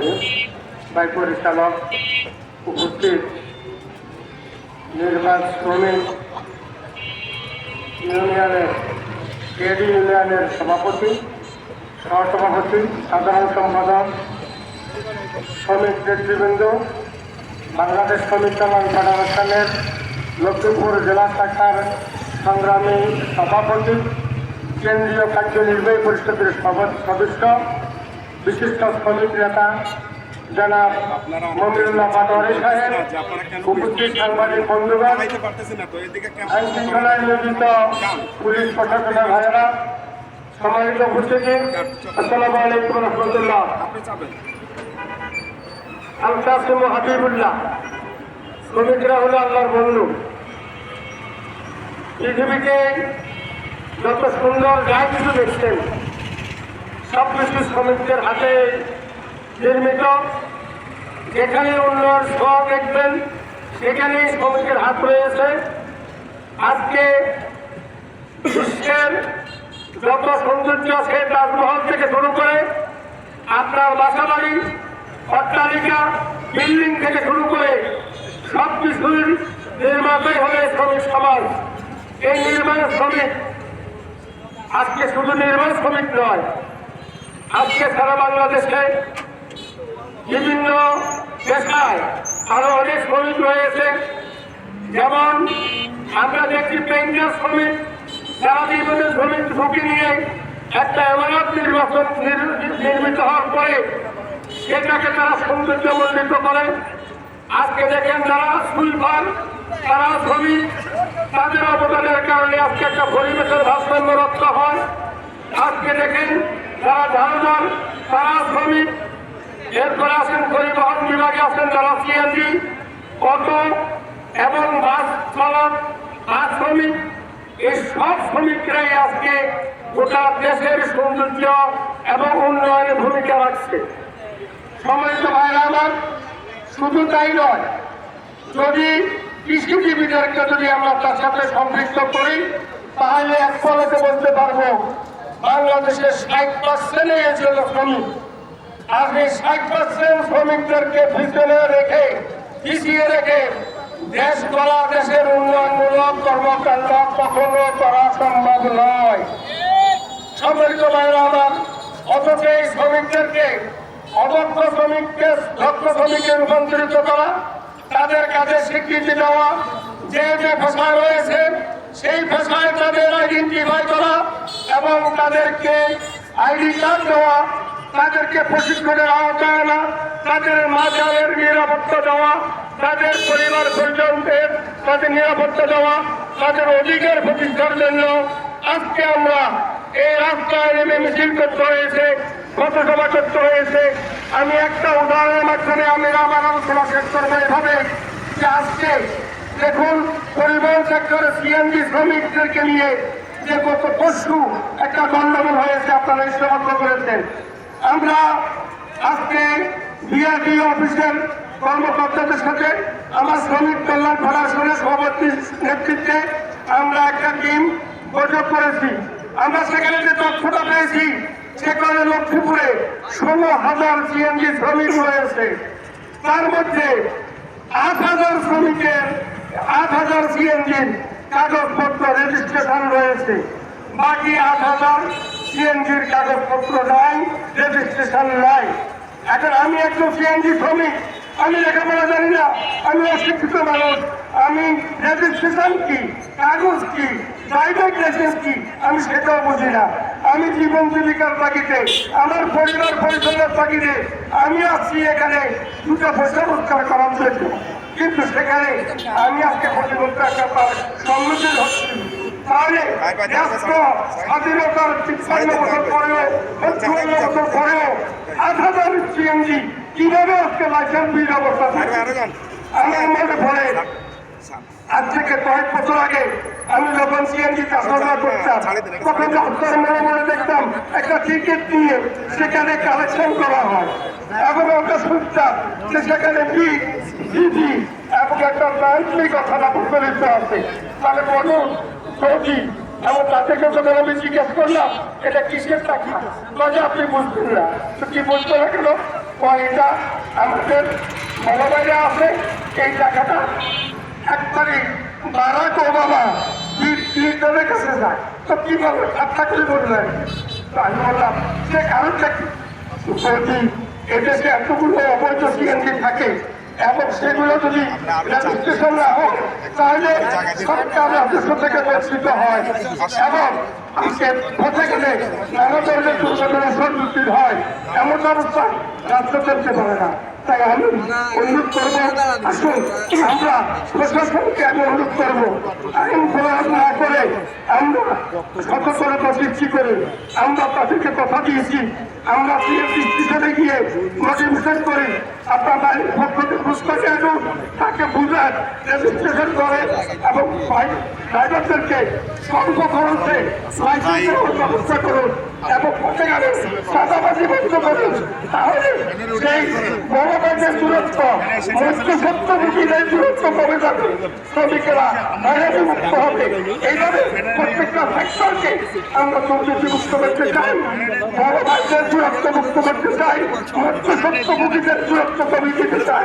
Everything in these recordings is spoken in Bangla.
সাহেব বাই পরিচালক উপস্থিত নির্বাচ শ্রমিক ইউনিয়নের, ট্রেড ইউনিয়নের সভাপতি, সহসভাপতি, সাধারণ সম্পাদক, শ্রমিক নেতৃবৃন্দ, বাংলাদেশ শ্রমিক কল্যাণ ফেডারেশনের লক্ষ্মীপুর জেলা শাখার সংগ্রামী সভাপতি, কেন্দ্রীয় কার্যনির্বাহী পরিষদের সদস্য বিশিষ্ট শ্রমিক নেতা জনাব মমিনুল্লাহ পাটোয়ারি সাহেব, উপস্থিত সাংবাদিক বন্ধুগণ আইন শৃঙ্খলায় নিয়োজিত পুলিশ প্রশাসনের ভাইয়েরা, সম্মানিত উপস্থিতি। আসসালামু আলাইকুম রহমতুল্লাহ। আপনি চাবেন আল কাসিম হাবিবুল্লাহ শ্রমিকরা হলো আল্লাহর বন্ধু। পৃথিবীতে যত সুন্দর যা কিছু দেখছেন সব কিছু শ্রমিকদের হাতে নির্মিত। যেখানে উন্নয়ন সহ দেখবেন, সেখানেই শ্রমিকের হাত রয়েছে। আজকে বিশ্বের যত সৌন্দর্য আছে, তাজমহল থেকে শুরু করে আপনার বাসা বাড়ি অট্টালিকা, বিল্ডিং থেকে শুরু করে সব কিছুর নির্মাতাই হবে শ্রমিক সমাজ। এই নির্মাণ শ্রমিক আজকে শুধু নির্মাণ শ্রমিক নয় আজকে সারা বাংলাদেশে বিভিন্ন পেশায় আরও অনেক শ্রমিক রয়েছে। যেমন আমরা দেখছি পেঞ্জার শ্রমিক যারা বিভিন্ন শ্রমিক ঝুঁকি নিয়ে একটা এমানত নির্বাচন নির্মিত হওয়ার পরে সেটাকে তারা সৌন্দর্যমণ্ডিত করে। আজকে দেখেন যারা সুইপার তারা শ্রমিক, তাদের অবদানের কারণে আজকে একটা পরিবেশের ভারসাম্য রক্ষা হয়। আজকে দেখেন যারা ধারদার তারা শ্রমিক, এরপরে আছেন পরিবহন বিভাগে আছেন যারা সিএনজি, অটো এবং বাস চালক বাস শ্রমিক, এই সব শ্রমিকরাই আজকে গোটা দেশের সৌন্দর্য এবং উন্নয়নে ভূমিকা রাখছে। সম্মানিত ভাইরা আমার, শুধু তাই নয়, যদি কৃষিজীবীদেরকে যদি আমরা তার সাথে সম্পৃক্ত করি, তাহলে এক ফলতে বলতে পারব বাংলাদেশের ষাট পার্সেন্ট জন্য শ্রমিক এই ষাট পার্সেন্ট শ্রমিকদেরকে পিছনে রেখে, পিছিয়ে রেখে দেশ গড়া দেশের উন্নয়নমূলক কর্মকাণ্ড কখনো করা সম্ভব নয়। সম্মানিত ভাইরা আমার, অথচ এই শ্রমিকদেরকে, অদক্ষ শ্রমিককে, দক্ষ শ্রমিকে রূপান্তরিত করা, তাদের কাজে স্বীকৃতি দেওয়া, যে যে ভাষায় রয়েছে সেই ভাষায় তাদের আইডেন্টিফাই করা এবং তাদেরকে আইডি কার্ড দেওয়া, তাদেরকে প্রশিক্ষণের আওতায় আনা, তাদের মাঝারের নিরাপত্তা দেওয়া, তাদের পরিবার পরিজনদের তাদের নিরাপত্তা দেওয়া, তাদের অধিকার প্রতিষ্ঠার জন্য আজকে আমরা এই রাস্তায় নেমে মিছিল করতে হয়েছে, পথসভা করতে হয়েছে। আমি একটা উদাহরণের মাধ্যমে আমি আমার আলোচনা শেষ করব এভাবে যে আজকে দেখুন সেক্টরে সিএনজি শ্রমিকদেরকে নিয়ে যে গত পরশু একটা গন্ডগোল হয়েছে, আপনারা ইস্তবদ্ধ করেছেন। আমরা আজকে বিআরটি অফিসের কর্মকর্তাদের সাথে আমার শ্রমিক কল্যাণ ফেডারেশনের সভাপতির নেতৃত্বে আমরা একটা টিম বৈঠক করেছি। আমরা সেখানে যে তথ্যটা পেয়েছি সেখানে লক্ষ্মীপুরে ষোলো হাজার সিএনজি শ্রমিক রয়েছে। তার মধ্যে আট হাজার শ্রমিকের আট হাজার সিএনজির কাগজপত্র রেজিস্ট্রেশন রয়েছে বাকি আট হাজার সিএনজির কাগজপত্র নাই রেজিস্ট্রেশন নাই। এখন আমি একজন সিএনজি শ্রমিক, আমি লেখাপড়া জানি না, আমি অশিক্ষিত মানুষ। আমি রেজিস্ট্রেশন কি, কাগজ কি ড্রাইভিং লাইসেন্স কি, আমি সেটাও বুঝি না। আমি জীবন জীবিকার তাগিদে, আমার পরিবার পরিচালনার তাগিদে, আমি আসছি এখানে দুটো পয়সা রোজগার করার জন্য। কিন্তু সেখানে আমি আজকে প্রতিবন্ধ একটা তার সম্মুখীন হচ্ছি। তাহলে রাষ্ট্র স্বাধীনতার তিপ্পান্ন বছর পরেও চুয়ান্ন বছর পরেও আট হাজার সিএনজি কীভাবে আজকে লাইসেন্স বিল অবস্থা আরও থাকে আরও যান। আমার মনে পড়ে আজ থেকে কয়েক বছর আগে আমি যখন সিএনজি চাষাবাদ করতাম তখন রাস্তার মনে মনে দেখতাম একটা টিকিট নিয়ে সেখানে কালেকশন করা হয়। এখন আমরা শুনতাম যে সেখানে জিজি এবং একটা মান্থলি কথাটা প্রচলিত আছে তাহলে বলুন সৌদি এবং তাদেরকে যখন আমি জিজ্ঞেস করলাম, এটা কিসের টাকা? কাজে আপনি বুঝবেন না। তো কি বুঝতে না কেন পয়সা আমাদের মনোবাইরে আছে, এই টাকাটা একবারে বারাক ওবামা লিডারের কাছে যায়। তো কি বলবে? ঠাট্টা করে বললেন আমি বললাম, সে কারণটা কি? বলছি, এদেশে এতগুলো অবৈধ সিএনজি থাকে এবং সেগুলো যদি না হোক তাহলে সরকার রাজস্ব থেকে বঞ্চিত হয়। এবং পথে গেলে নানা ধরনের দুর্ঘটনা সম্মুখীন হয়। এমন অবস্থা রাজ্য চলতে পারে না। তাই আমি অনুরোধ করব আসুন আমরা প্রশাসনকে আমি অনুরোধ করব। আইন প্রয়োগ না করে আমরা সতর্কতা সৃষ্টি করে। আমরা তাদেরকে কথা দিয়েছি। আমরা সিএসি গিয়ে করি। আপনার বাড়ির পক্ষ থেকে পুস্তকে তাকে বুঝান রেজিস্ট্রেশন করে এবং ড্রাইভারদেরকে স্বল্প খরচে লাইসেন্সের ব্যবস্থা করুন। এবং বড় দূরত্ব দূরত্ব শ্রমিকেরা হয়রানি মুক্ত এইভাবে প্রত্যেকটা সেক্টরকে আমরা দুর্নীতি মুক্ত করতে চাই বড় ভাইদের দূরত্ব মুক্ত করতে চাই কমিয়ে দিতে চাই।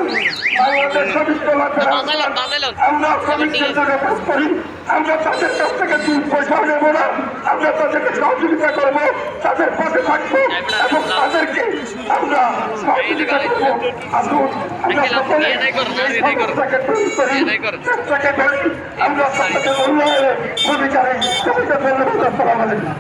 আমরা তাদের কাছ থেকে দুই পয়সা নেব না। আমরা তাদেরকে সহযোগিতা করব, তাদের পাশে থাকব এবং তাদেরকে আমরা সহযোগিতা করব। আসুন, আমরা সকলে সমস্যাকে করি আমরা সকলে উন্নয়নের ভূমিকা রাখি সবাইকে ধন্যবাদ আসসালামু আলাইকুম